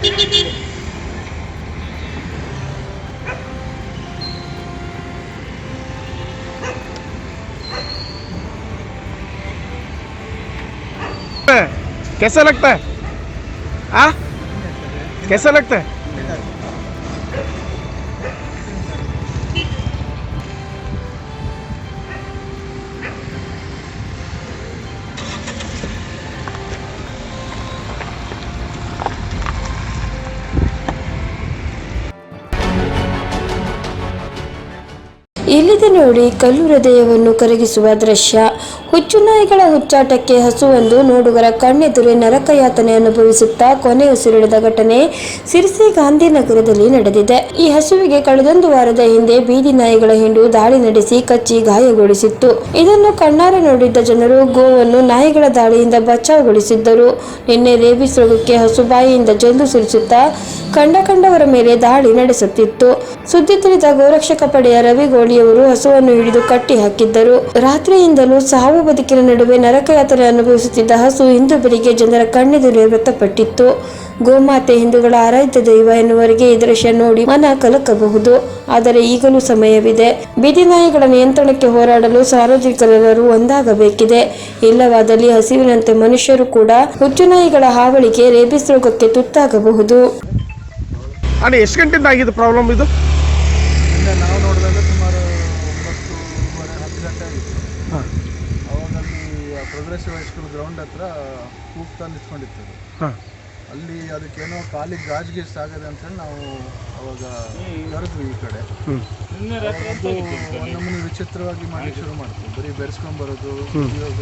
Thank you. कैसा लगता है? आ? कैसा लगता है? ಇಲ್ಲಿದೆ ನೋಡಿ ಕಲ್ಲು ಹೃದಯವನ್ನು ಕರಗಿಸುವ ದೃಶ್ಯ. ಹುಚ್ಚು ನಾಯಿಗಳ ಹುಚ್ಚಾಟಕ್ಕೆ ಹಸುವೊಂದು ನೋಡುಗರ ಕಣ್ಣೆದುರೇ ನರಕಯಾತನೆ ಅನುಭವಿಸುತ್ತಾ ಕೊನೆ ಉಸಿರೆಳೆದ ಘಟನೆ ಸಿರ್ಸಿ ಗಾಂಧಿನಗರದಲ್ಲಿ ನಡೆದಿದೆ. ಈ ಹಸುವಿಗೆ ಕಳೆದೊಂದು ವಾರದ ಹಿಂದೆ ಬೀದಿ ನಾಯಿಗಳ ಹಿಂಡು ದಾಳಿ ನಡೆಸಿ ಕಚ್ಚಿ ಗಾಯಗೊಳಿಸಿತ್ತು. ಇದನ್ನು ಕಣ್ಣಾರೆ ನೋಡಿದ್ದ ಜನರು ಗೋವನ್ನು ನಾಯಿಗಳ ದಾಳಿಯಿಂದ ಬಚಾವುಗೊಳಿಸಿದ್ದರು. ನಿನ್ನೆ ರೇಬಿಸ್ ರೋಗಕ್ಕೆ ಹಸು ಬಾಯಿಯಿಂದ ಜಲ್ಲು ಸುರಿಸುತ್ತಾ ಕಂಡ ಕಂಡವರ ಮೇಲೆ ದಾಳಿ ನಡೆಸುತ್ತಿತ್ತು. ಸುದ್ದಿ ತಿಳಿದ ಗೋರಕ್ಷಕ ಪಡೆಯ ರವಿ ದೇಶಪಾಂಡೆಯವರು ಹಸುವನ್ನು ಹಿಡಿದು ಕಟ್ಟಿ ಹಾಕಿದ್ದರು. ರಾತ್ರಿಯಿಂದಲೂ ಸಾವು ಬದುಕಿನ ನಡುವೆ ನರಕಯಾತ್ರೆ ಅನುಭವಿಸುತ್ತಿದ್ದ ಹಸು ಇಂದು ಬೆಳಿಗ್ಗೆ ಜನರ ಕಣ್ಣೆದುರೇ ಮೃತಪಟ್ಟಿತ್ತು. ಗೋಮಾತೆ ಹಿಂದೂಗಳ ಆರಾಧ್ಯ ದೈವ ಎನ್ನುವರಿಗೆ ಈ ದೃಶ್ಯ ನೋಡಿ ಮನ ಕಲಕಬಹುದು. ಆದರೆ ಈಗಲೂ ಸಮಯವಿದೆ. ಬಿದಿನಾಯಿಗಳ ನಿಯಂತ್ರಣಕ್ಕೆ ಹೋರಾಡಲು ಸಾರ್ವಜನಿಕರೆಲ್ಲರೂ ಒಂದಾಗಬೇಕಿದೆ. ಇಲ್ಲವಾದಲ್ಲಿ ಹಸಿವಿನಂತೆ ಮನುಷ್ಯರು ಕೂಡ ಹುಚ್ಚು ನಾಯಿಗಳ ಹಾವಳಿಗೆ ರೇಬಿಸ್ ರೋಗಕ್ಕೆ ತುತ್ತಾಗಬಹುದು. ಎಷ್ಟು ಗಂಟೆಯಿಂದ ಆಗಿದೆ ಪ್ರಾಬ್ಲಮ್ ಇದು ನಿನ್ನೆ ನಾವು ನೋಡಿದಾಗ ಸುಮಾರು ಗಂಟೆ ಆಗಿತ್ತು ಹಾಂ. ಅವಾಗ ಅಲ್ಲಿ ಪ್ರೋಗ್ರೆಸಿವ್ ಹೈಸ್ಕೂಲ್ ಗ್ರೌಂಡ್ ಹತ್ರ ಕೂಗ್ತಾ ನಿಂತ್ಕೊಂಡಿತ್ತು ಅದು. ಅಲ್ಲಿ ಅದಕ್ಕೇನೋ ಕಾಲಿಗೆ ಗಾಜ್ ಗೀಸ್ ಆಗದೆ ಅಂತೇಳಿ ನಾವು ಅವಾಗ ಕರೆದ್ವಿ ಈ ಕಡೆ. ನಮ್ಮನ್ನು ವಿಚಿತ್ರವಾಗಿ ಮಾಡಿ ಶುರು ಮಾಡ್ತೀವಿ ಬರೀ ಬೆರೆಸ್ಕೊಂಬರೋದು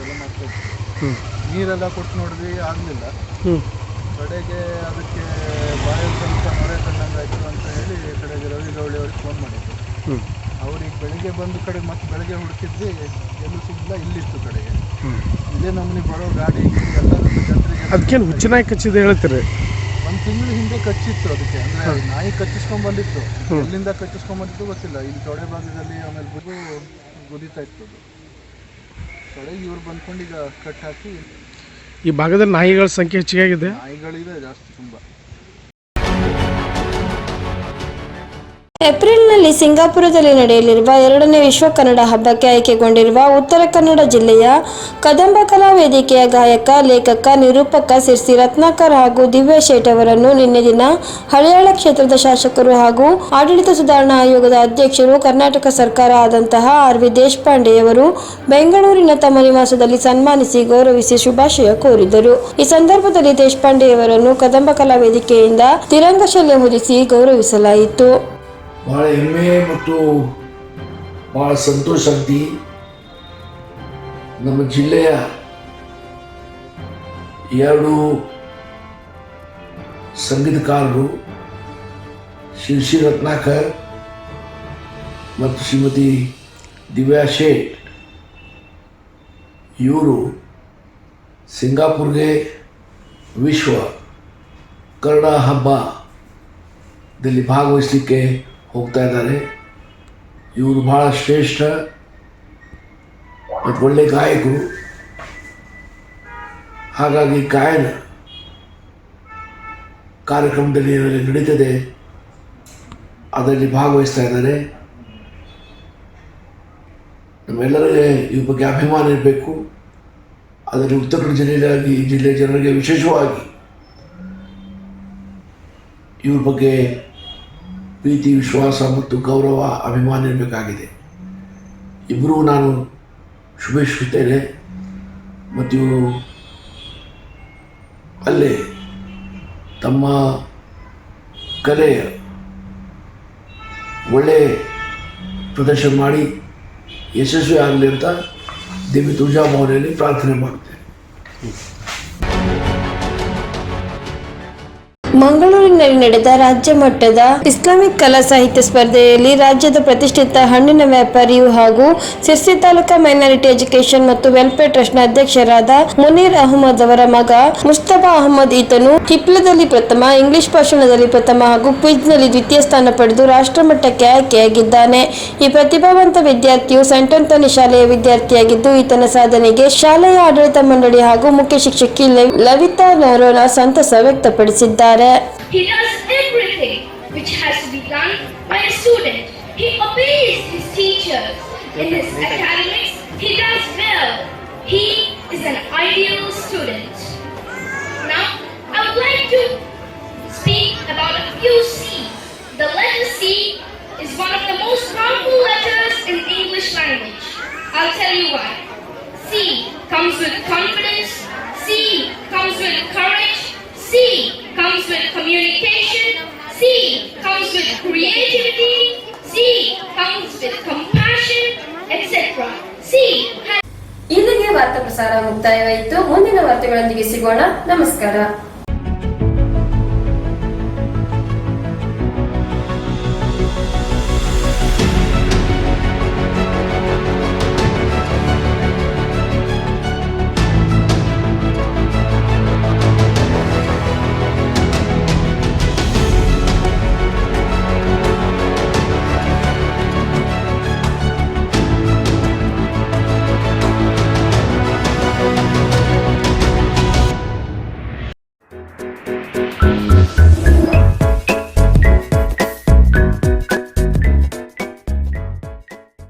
ಎಲ್ಲ ಮಾಡ್ತಾ ಇತ್ತು. ಹ್ಞೂ ನೀರೆಲ್ಲ ಕೊಟ್ಟು ನೋಡಿದ್ವಿ ಆಗಲಿಲ್ಲ. ಕಡೆಗೆ ಅದಕ್ಕೆ ಬಾಯಲ್ಲಿ ಸ್ವಲ್ಪ ನೊರೆ ಕಂಡಂಗೆ ಆಯಿತು ಅಂತ ಹೇಳಿ ಕಡೆಗೆ ರವಿ ಗೌಳಿ ಅವ್ರಿಗೆ ಫೋನ್ ಮಾಡಿದ್ವಿ ಅವ್ರಿಗೆ ಬೆಳಿಗ್ಗೆ ಬಂದ ಕಡೆ ಮತ್ತೆ ಬೆಳಗ್ಗೆ ಹುಡುಕಿದ್ವಿ ಎಲ್ಲೂ ಸಿಗಲಿಲ್ಲ ಇಲ್ಲಿತ್ತು ಕಡೆಗೆ ಇದೇ ನಮ್ಮನೆ ಬರೋ ಗಾಡಿ ಎಲ್ಲರೂ ಜನರಿಗೆ ಅದಕ್ಕೇನು ಹುಚ್ಚು ನಾಯಿ ಕಚ್ಚಿದೆ ಹೇಳ್ತೀರಿ? ಒಂದು ತಿಂಗಳು ಹಿಂದೆ ಕಚ್ಚಿತ್ತು ಅದಕ್ಕೆ. ಅಂದರೆ ನಾಯಿ ಕಚ್ಚಿಸ್ಕೊಂಡ್ ಬಂದಿತ್ತು. ಎಲ್ಲಿಂದ ಕಚ್ಚಿಸ್ಕೊಂಡ್ ಬಂದಿತ್ತು ಗೊತ್ತಿಲ್ಲ. ಇಲ್ಲಿ ತೊಡೆ ಭಾಗದಲ್ಲಿ ಆಮೇಲೆ ಬಿದ್ದು ಗುದಿತಾ ಇತ್ತು ಅದು. ಕಡೆಗೆ ಇವ್ರು ಬಂದ್ಕೊಂಡು ಈಗ ಕಟ್ ಹಾಕಿ ಈ ಭಾಗದಲ್ಲಿ ನಾಯಿಗಳ ಸಂಖ್ಯೆ ಹೆಚ್ಚಿಗೆ ಆಗಿದೆ? ನಾಯಿಗಳಿದೆ ಜಾಸ್ತಿ ತುಂಬ. ಏಪ್ರಿಲ್ನಲ್ಲಿ ಸಿಂಗಾಪುರದಲ್ಲಿ ನಡೆಯಲಿರುವ ಎರಡನೇ ವಿಶ್ವ ಕನ್ನಡ ಹಬ್ಬಕ್ಕೆ ಆಯ್ಕೆಗೊಂಡಿರುವ ಉತ್ತರ ಕನ್ನಡ ಜಿಲ್ಲೆಯ ಕದಂಬ ಕಲಾ ವೇದಿಕೆಯ ಗಾಯಕ, ಲೇಖಕ, ನಿರೂಪಕ ಸಿರ್ಸಿ ರತ್ನಾಕರ್ ಹಾಗೂ ದಿವ್ಯ ಶೇಟ್ ಅವರನ್ನು ನಿನ್ನೆ ದಿನ ಹಳಿಯಾಳ ಕ್ಷೇತ್ರದ ಶಾಸಕರು ಹಾಗೂ ಆಡಳಿತ ಸುಧಾರಣಾ ಆಯೋಗದ ಅಧ್ಯಕ್ಷರು, ಕರ್ನಾಟಕ ಸರ್ಕಾರ ಆದಂತಹ ಆರ್ ವಿ ದೇಶಪಾಂಡೆಯವರು ಬೆಂಗಳೂರಿನ ತಮ್ಮ ನಿವಾಸದಲ್ಲಿ ಸನ್ಮಾನಿಸಿ ಗೌರವಿಸಿ ಶುಭಾಶಯ ಕೋರಿದರು. ಈ ಸಂದರ್ಭದಲ್ಲಿ ದೇಶಪಾಂಡೆಯವರನ್ನು ಕದಂಬ ಕಲಾ ವೇದಿಕೆಯಿಂದ ತಿರಂಗಶಲ್ಯ ಹೊದಿಸಿ ಗೌರವಿಸಲಾಯಿತು. ಭಾಳ ಹೆಮ್ಮೆ ಮತ್ತು ಭಾಳ ಸಂತೋಷ ಅಂತಿ ನಮ್ಮ ಜಿಲ್ಲೆಯ ಎರಡು ಸಂಗೀತಕಾರರು ಶಿರ್ಷಿ ರತ್ನಾಕರ್ ಮತ್ತು ಶ್ರೀಮತಿ ದಿವ್ಯಾ ಶೇಟ್, ಇವರು ಸಿಂಗಾಪುರ್ಗೆ ವಿಶ್ವ ಕನ್ನಡ ಹಬ್ಬದಲ್ಲಿ ಭಾಗವಹಿಸಲಿಕ್ಕೆ ಹೋಗ್ತಾ ಇದ್ದಾರೆ. ಇವರು ಭಾಳ ಶ್ರೇಷ್ಠ ಮತ್ತು ಒಳ್ಳೆ ಗಾಯಕರು. ಹಾಗಾಗಿ ಗಾಯನ ಕಾರ್ಯಕ್ರಮದಲ್ಲಿ ಏನೆಲ್ಲ ನಡೀತದೆ, ಅದರಲ್ಲಿ ಭಾಗವಹಿಸ್ತಾ ಇದ್ದಾರೆ. ನಮ್ಮೆಲ್ಲರಿಗೆ ಇವ್ರ ಬಗ್ಗೆ ಅಭಿಮಾನ ಇರಬೇಕು. ಅದರಲ್ಲಿ ಉತ್ತರ ಕನ್ನಡ ಜಿಲ್ಲೆಯಾಗಿ ಜಿಲ್ಲೆಯ ಜನರಿಗೆ ವಿಶೇಷವಾಗಿ ಇವ್ರ ಬಗ್ಗೆ ಪ್ರೀತಿ, ವಿಶ್ವಾಸ ಮತ್ತು ಗೌರವ, ಅಭಿಮಾನ ಇರಬೇಕಾಗಿದೆ. ಇಬ್ಬರೂ ನಾನು ಶುಭೇಶಿಸುತ್ತೇನೆ ಮತ್ತು ಇವರು ಅಲ್ಲೇ ತಮ್ಮ ಕಲೆ ಒಳ್ಳೆಯ ಪ್ರದರ್ಶನ ಮಾಡಿ ಯಶಸ್ವಿ ಆಗಲಿ ಅಂತ ದೇವಿ ತುಳಜಾಭವನೆಯಲ್ಲಿ ಪ್ರಾರ್ಥನೆ ಮಾಡುತ್ತೇನೆ. ಮಂಗಳೂರಿನಲ್ಲಿ ನಡೆದ ರಾಜ್ಯ ಮಟ್ಟದ ಇಸ್ಲಾಮಿಕ್ ಕಲಾ ಸಾಹಿತ್ಯ ಸ್ಪರ್ಧೆಯಲ್ಲಿ ರಾಜ್ಯದ ಪ್ರತಿಷ್ಠಿತ ಹಣ್ಣಿನ ವ್ಯಾಪಾರಿಯು ಹಾಗೂ ಸಿರ್ಸಿ ತಾಲೂಕಾ ಮೈನಾರಿಟಿ ಎಜುಕೇಶನ್ ಮತ್ತು ವೆಲ್ಫೇರ್ ಟ್ರಸ್ಟ್ನ ಅಧ್ಯಕ್ಷರಾದ ಮುನೀರ್ ಅಹಮದ್ ಅವರ ಮಗ ಮುಸ್ತಫಾ ಅಹಮದ್ ಈತನು ಹಿಪ್ಲದಲ್ಲಿ ಪ್ರಥಮ, ಇಂಗ್ಲಿಷ್ ಭಾಷಣದಲ್ಲಿ ಪ್ರಥಮ ಹಾಗೂ ಕ್ವಿಜ್ನಲ್ಲಿ ದ್ವಿತೀಯ ಸ್ಥಾನ ಪಡೆದು ರಾಷ್ಟ್ರಮಟ್ಟಕ್ಕೆ ಆಯ್ಕೆಯಾಗಿದ್ದಾನೆ. ಈ ಪ್ರತಿಭಾವಂತ ವಿದ್ಯಾರ್ಥಿಯು ಸೆಂಟ್ ಆಂಥೋನಿ ಶಾಲೆಯ ವಿದ್ಯಾರ್ಥಿಯಾಗಿದ್ದು, ಈತನ ಸಾಧನೆಗೆ ಶಾಲೆಯ ಆಡಳಿತ ಮಂಡಳಿ ಹಾಗೂ ಮುಖ್ಯ ಶಿಕ್ಷಕಿ ಲವಿತಾ ನರೋನಾ ಸಂತಸ ವ್ಯಕ್ತಪಡಿಸಿದ್ದಾರೆ. He does everything which has to be done by a student. He obeys his teachers. In his academics, he does well. He is an ideal student. Now, I would like to speak about a few C's. The letter C is one of the most powerful letters in English language. I'll tell you why. C comes with confidence. C comes with courage. C comes with communication. C comes with creativity. C comes with compassion, etc. C ಇಲ್ಲಿಗೆ ವಾರ್ತಾ ಪ್ರಸಾರ ಮುಕ್ತಾಯವಾಯಿತು ಮುಂದಿನ ವಾರ್ತೆಗಳೊಂದಿಗೆ ಸಿಗೋಣ ನಮಸ್ಕಾರ